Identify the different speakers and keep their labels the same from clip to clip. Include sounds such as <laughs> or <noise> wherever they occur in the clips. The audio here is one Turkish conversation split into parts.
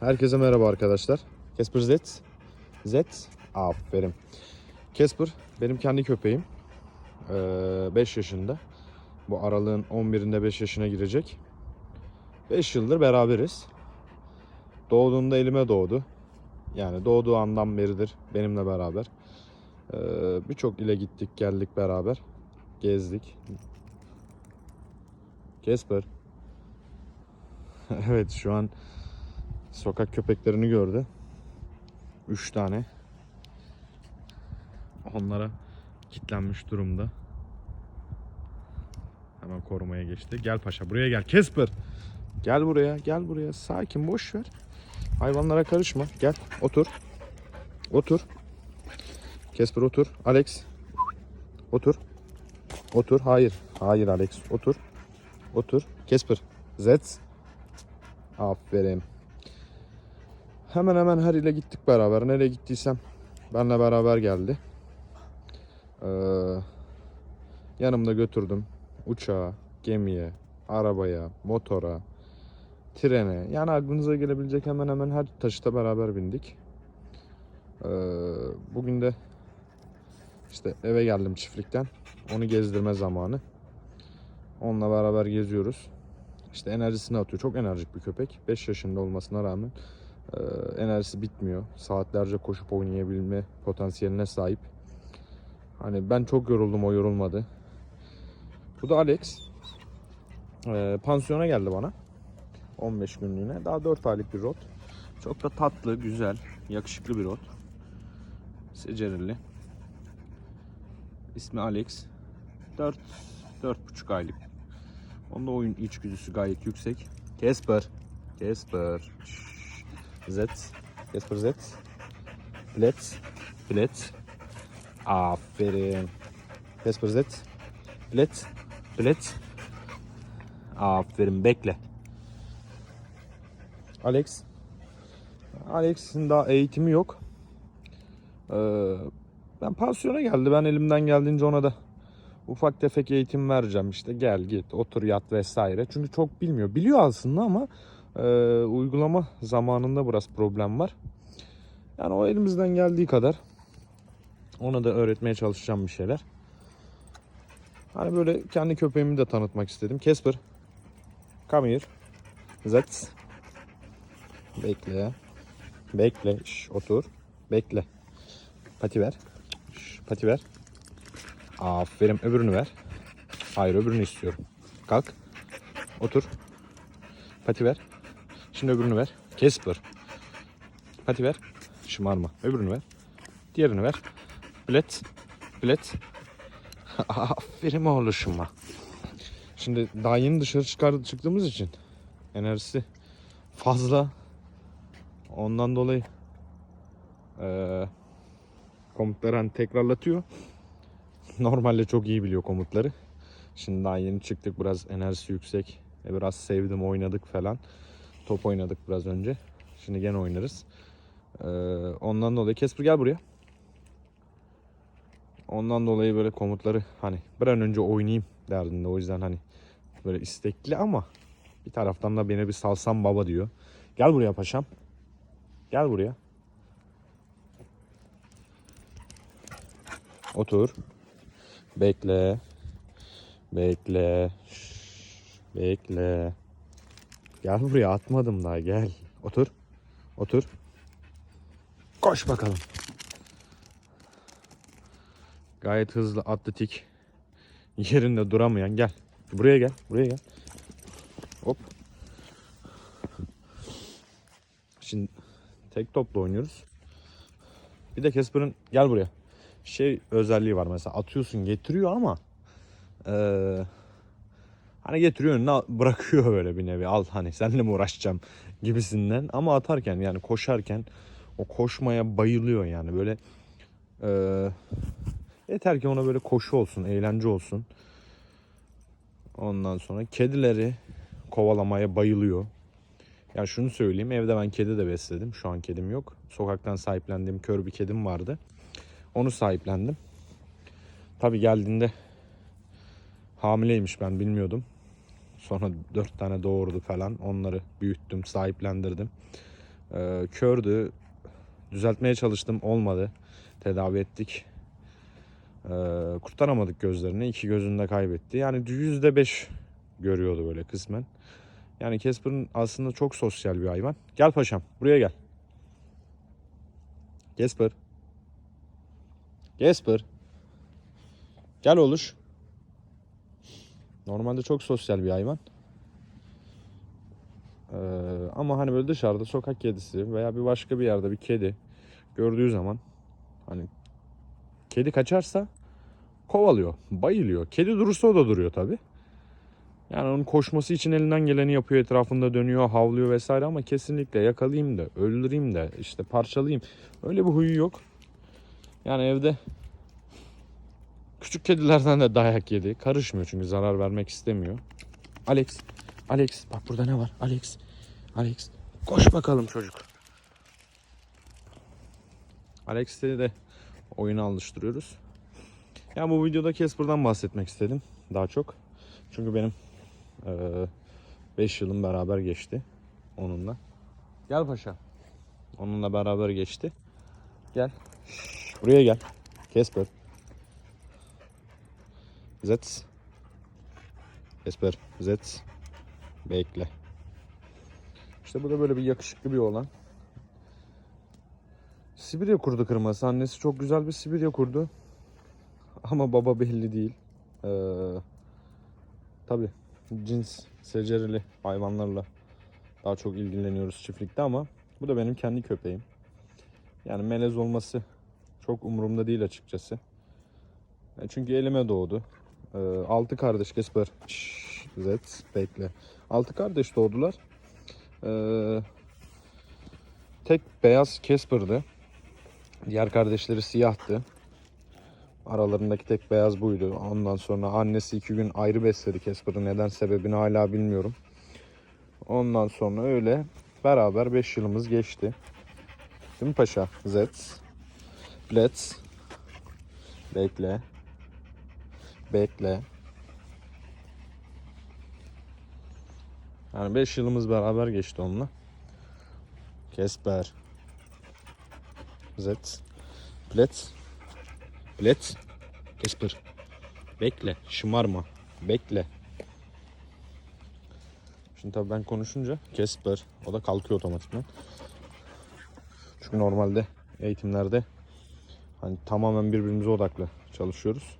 Speaker 1: Herkese merhaba arkadaşlar. Casper Z. Z. Aferin. Casper benim kendi köpeğim. 5 yaşında. Bu aralığın 11'inde 5 yaşına girecek. 5 yıldır beraberiz. Doğduğunda elime doğdu. Yani doğduğu andan beridir benimle beraber. Ee, Birçok ile gittik geldik beraber. Gezdik. Casper. <laughs> evet şu an sokak köpeklerini gördü. Üç tane. Onlara kilitlenmiş durumda. Hemen korumaya geçti. Gel paşa buraya gel. Casper. Gel buraya gel buraya. Sakin boş ver. Hayvanlara karışma. Gel otur. Otur. Casper otur. Alex. Otur. Otur. Hayır. Hayır Alex. Otur. Otur. Casper. Zets. Aferin. Hemen hemen her ile gittik beraber. Nereye gittiysem benle beraber geldi. Ee, yanımda götürdüm. Uçağa, gemiye, arabaya, motora, trene. Yani aklınıza gelebilecek hemen hemen her taşıta beraber bindik. Ee, bugün de işte eve geldim çiftlikten. Onu gezdirme zamanı. Onunla beraber geziyoruz. İşte enerjisini atıyor. Çok enerjik bir köpek. 5 yaşında olmasına rağmen enerjisi bitmiyor. Saatlerce koşup oynayabilme potansiyeline sahip. Hani ben çok yoruldum o yorulmadı. Bu da Alex. E, pansiyona geldi bana. 15 günlüğüne. Daha 4 aylık bir rot. Çok da tatlı, güzel, yakışıklı bir rot. Secerili. İsmi Alex. 4 4,5 aylık. Onda oyun içgüdüsü gayet yüksek. Casper. Casper. Şşş. Z. Casper Z. Bilet. Bilet. Aferin. Casper Z. Bilet. Bilet. Aferin. Bekle. Alex. Alex'in daha eğitimi yok. Ee, ben pansiyona geldi. Ben elimden geldiğince ona da ufak tefek eğitim vereceğim işte gel git otur yat vesaire. Çünkü çok bilmiyor. Biliyor aslında ama e, uygulama zamanında biraz problem var. Yani o elimizden geldiği kadar ona da öğretmeye çalışacağım bir şeyler. Hani böyle kendi köpeğimi de tanıtmak istedim. Casper. Come here. Zets. Bekle. Bekle. Şş, otur. Bekle. Pati ver. Şş, pati ver. Aferin öbürünü ver. Hayır öbürünü istiyorum. Kalk. Otur. Pati ver. Şimdi öbürünü ver. Casper. Pati ver. Şımarma. Öbürünü ver. Diğerini ver. Bilet. Bilet. <laughs> Aferin oğluşuma. Şimdi daha yeni dışarı çıkar çıktığımız için enerjisi fazla. Ondan dolayı eee komutları hani tekrarlatıyor. Normalde çok iyi biliyor komutları. Şimdi daha yeni çıktık biraz enerjisi yüksek. E, Biraz sevdim oynadık falan. Top oynadık biraz önce. Şimdi gene oynarız. Ee, ondan dolayı Casper gel buraya. Ondan dolayı böyle komutları hani bir an önce oynayayım derdinde. O yüzden hani böyle istekli ama bir taraftan da beni bir salsam baba diyor. Gel buraya paşam. Gel buraya. Otur. Bekle. Bekle. Şşş, Bekle. Gel buraya atmadım daha gel. Otur. Otur. Koş bakalım. Gayet hızlı, atletik. Yerinde duramayan gel. Buraya gel. Buraya gel. Hop. Şimdi tek topla oynuyoruz. Bir de Casper'ın gel buraya şey özelliği var mesela atıyorsun getiriyor ama eee, hani getiriyor önüne bırakıyor böyle bir nevi. Al hani seninle mi uğraşacağım gibisinden. Ama atarken yani koşarken o koşmaya bayılıyor yani. Böyle eee, yeter ki ona böyle koşu olsun eğlence olsun. Ondan sonra kedileri kovalamaya bayılıyor. Ya şunu söyleyeyim evde ben kedi de besledim. Şu an kedim yok. Sokaktan sahiplendiğim kör bir kedim vardı. Onu sahiplendim. Tabi geldiğinde hamileymiş ben bilmiyordum. Sonra dört tane doğurdu falan. Onları büyüttüm, sahiplendirdim. Ee, kördü. Düzeltmeye çalıştım. Olmadı. Tedavi ettik. Ee, kurtaramadık gözlerini. İki gözünü de kaybetti. Yani yüzde beş görüyordu böyle kısmen. Yani Casper'ın aslında çok sosyal bir hayvan. Gel paşam buraya gel. Casper. Casper. Gel oluş. Normalde çok sosyal bir hayvan. Ee, ama hani böyle dışarıda sokak kedisi veya bir başka bir yerde bir kedi gördüğü zaman hani kedi kaçarsa kovalıyor, bayılıyor. Kedi durursa o da duruyor tabi. Yani onun koşması için elinden geleni yapıyor, etrafında dönüyor, havlıyor vesaire ama kesinlikle yakalayayım da, öldüreyim de, işte parçalayayım. Öyle bir huyu yok. Yani evde küçük kedilerden de dayak yedi. Karışmıyor çünkü zarar vermek istemiyor. Alex, Alex bak burada ne var? Alex, Alex koş bakalım çocuk. Alex'i de oyuna alıştırıyoruz. Yani bu videoda Casper'dan bahsetmek istedim daha çok. Çünkü benim 5 yılım beraber geçti onunla. Gel paşa. Onunla beraber geçti. Gel. Buraya gel. Casper. Zets. Casper. Zets. Bekle. İşte bu da böyle bir yakışıklı bir oğlan. Sibirya kurdu kırması. Annesi çok güzel bir Sibirya kurdu. Ama baba belli değil. Ee, Tabi cins secerili hayvanlarla daha çok ilgileniyoruz çiftlikte ama bu da benim kendi köpeğim. Yani melez olması çok umurumda değil açıkçası. E, Çünkü elime doğdu. Ee, altı kardeş Kesper. Zet bekle. Altı kardeş doğdular. Ee, tek beyaz Casper'dı. Diğer kardeşleri siyahtı. Aralarındaki tek beyaz buydu. Ondan sonra annesi iki gün ayrı besledi Casper'ı. Neden sebebini hala bilmiyorum. Ondan sonra öyle beraber 5 yılımız geçti. Değil mi paşa? Zets. Let's. Bekle. Bekle. Yani 5 yılımız beraber geçti onunla. Kesper. Zets. Let's. Let's. Kesper. Bekle. Şımarma. Bekle. Şimdi tabii ben konuşunca Kesper. O da kalkıyor otomatikman. Çünkü normalde eğitimlerde hani tamamen birbirimize odaklı çalışıyoruz.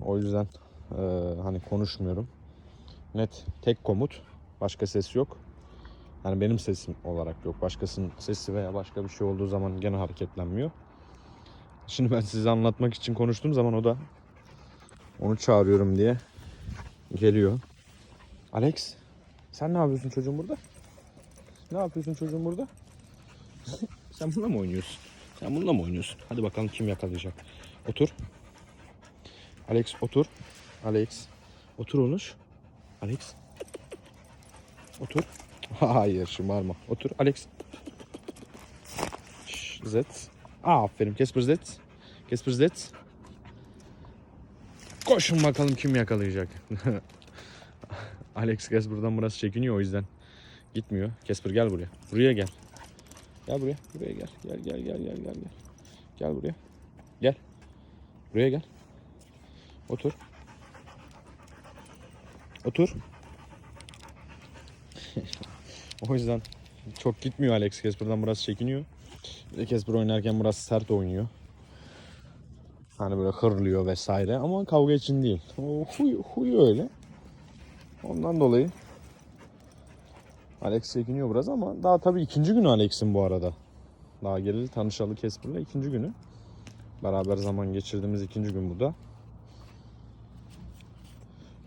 Speaker 1: O yüzden e, hani konuşmuyorum. Net tek komut. Başka ses yok. Yani benim sesim olarak yok. Başkasının sesi veya başka bir şey olduğu zaman gene hareketlenmiyor. Şimdi ben size anlatmak için konuştuğum zaman o da onu çağırıyorum diye geliyor. Alex sen ne yapıyorsun çocuğum burada? Ne yapıyorsun çocuğum burada? <laughs> sen bununla mı oynuyorsun? Sen bununla mı oynuyorsun? Hadi bakalım kim yakalayacak. Otur. Alex otur. Alex. Otur Onuş. Alex. Otur. <laughs> Hayır şımarma. Otur Alex. Aa, aferin Casper Zet. Casper Zet. Koşun bakalım kim yakalayacak. <laughs> Alex Casper'dan burası çekiniyor o yüzden. Gitmiyor. Casper gel buraya. Buraya gel. Gel buraya. Buraya. Gel gel gel gel gel gel. Gel buraya. Gel. Buraya gel. Otur. Otur. <laughs> o yüzden çok gitmiyor Alex Casper'dan burası çekiniyor. Bir de Casper oynarken biraz sert oynuyor. Hani böyle hırlıyor vesaire ama kavga için değil. O huy, huyu öyle. Ondan dolayı Alex çekiniyor biraz ama daha tabii ikinci günü Alex'in bu arada. Daha geleli tanışalı Casper'la ikinci günü. Beraber zaman geçirdiğimiz ikinci gün bu da.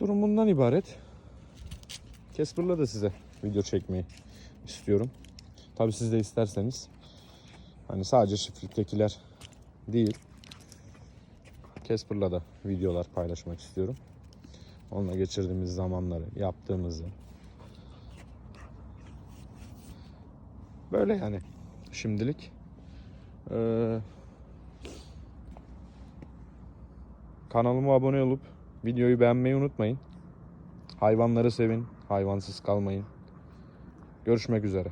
Speaker 1: Durum bundan ibaret. Casper'la da size video çekmeyi istiyorum. Tabii siz de isterseniz. Hani sadece çiftliktekiler değil. Casper'la da videolar paylaşmak istiyorum. Onunla geçirdiğimiz zamanları, yaptığımızı. Böyle yani şimdilik. Ee, kanalıma abone olup videoyu beğenmeyi unutmayın. Hayvanları sevin, hayvansız kalmayın. Görüşmek üzere.